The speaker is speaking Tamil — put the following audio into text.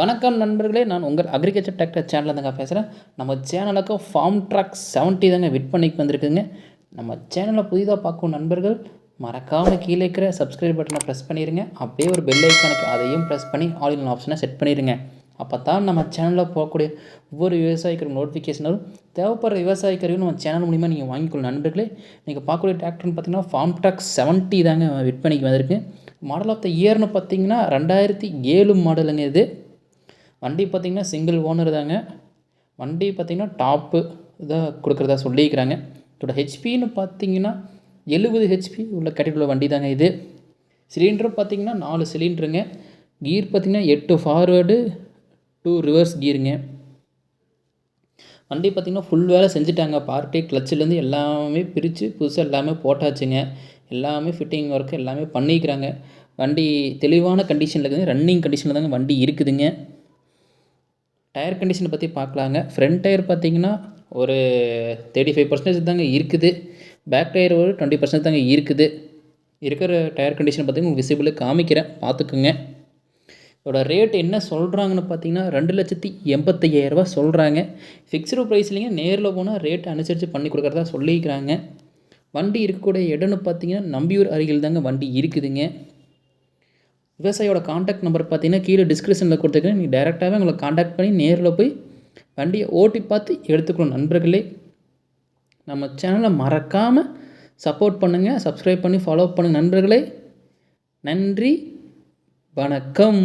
வணக்கம் நண்பர்களே நான் உங்கள் அக்ரிகல்ச்சர் டிராக்டர் சேனலில் தாங்க பேசுகிறேன் நம்ம சேனலுக்கு ஃபார்ம் ட்ராக் செவன்ட்டி தாங்க விற்பனைக்கு வந்திருக்குங்க. நம்ம சேனலை புதிதாக பார்க்கும் நண்பர்கள் மறக்காமல் கீழே இருக்கிற சப்ஸ்கிரைப் பட்டனை ப்ரெஸ் பண்ணிடுங்க அப்படியே ஒரு பெல் ஐக்கானுக்கு அதையும் ப்ரெஸ் பண்ணி ஆல் இன் ஆப்ஷனை செட் பண்ணிடுங்க அப்போ தான் நம்ம சேனலில் போகக்கூடிய ஒவ்வொரு விவசாயிக்கு நோட்டிஃபிகேஷன் வரும். தேவைப்படுற விவசாயிக்கரையும் நம்ம சேனல் மூலிமா நீங்கள் வாங்கிக்கொள்ள நண்பர்களே நீங்கள் பார்க்கக்கூடிய டிராக்டர்னு பார்த்தீங்கன்னா ஃபார்ம் ட்ராக் செவன்ட்டி தாங்க விற்பனைக்கு வந்திருக்கு. மாடல் ஆஃப் த இயர்னு பார்த்தீங்கன்னா ரெண்டாயிரத்தி ஏழு மாடலுங்க இது. வண்டி பார்த்திங்கன்னா சிங்கிள் ஓனர் தாங்க. வண்டி பார்த்திங்கன்னா டாப்பு இதாக கொடுக்குறதா சொல்லியிருக்கிறாங்க. இதோட ஹெச்பின்னு பார்த்தீங்கன்னா எழுபது ஹெச்பி உள்ள கட்டியுள்ள வண்டி தாங்க இது. சிலிண்டரும் பார்த்திங்கன்னா நாலு சிலிண்டருங்க கீர் பார்த்திங்கன்னா எட்டு ஃபார்வேர்டு டூ ரிவர்ஸ் கீருங்க வண்டி பார்த்திங்கன்னா ஃபுல் வேலை செஞ்சுட்டாங்க. பார்ட்டி கிளச்சிலேருந்து எல்லாமே பிரித்து புதுசாக எல்லாமே போட்டாச்சுங்க. எல்லாமே ஃபிட்டிங் ஒர்க்கு எல்லாமே பண்ணிக்கிறாங்க வண்டி தெளிவான கண்டிஷனில் இருக்குதுங்க ரன்னிங் கண்டிஷனில் தாங்க வண்டி இருக்குதுங்க. டயர் கண்டிஷனை பற்றி பார்க்கலாங்க. ஃப்ரண்ட் டயர் பார்த்தீங்கன்னா ஒரு தேர்ட்டி ஃபைவ் பர்சன்டேஜ் தாங்க இருக்குது. பேக் டயர் ஒரு டுவெண்ட்டி பர்சன்டேஜ் தாங்க இருக்குது. இருக்கிற டயர் கண்டிஷன் பார்த்தீங்கன்னா விசிபிள் காமிக்கிறேன். பார்த்துக்குங்க. இதோட ரேட் என்ன சொல்கிறாங்கன்னு பார்த்தீங்கன்னா ரெண்டு லட்சத்தி எண்பத்தையாயிரரூபா சொல்கிறாங்க ஃபிக்ஸ்டு ப்ரைஸ்லிங்க நேரில் போனால் ரேட் அனுசரித்து பண்ணி கொடுக்குறதா சொல்லிக்கிறாங்க வண்டி இருக்கக்கூடிய இடம்னு பார்த்தீங்கன்னா நம்பியூர் அருகில் தாங்க வண்டி இருக்குதுங்க. விவசாயியோட காண்டாக்ட் நம்பர் பார்த்தீங்கன்னா கீழே டிஸ்கிரிப்ஷனில் கொடுத்துருக்கேன். நீ டேரெக்டாகவே உங்களை காண்டாக்ட் பண்ணி நேரில் போய் வண்டியை ஓட்டி பார்த்து எடுத்துக்கணும். நண்பர்களே நம்ம சேனலை மறக்காமல் சப்போர்ட் பண்ணுங்கள் சப்ஸ்கிரைப் பண்ணி ஃபாலோ பண்ணுங்கள் நண்பர்களே நன்றி வணக்கம்.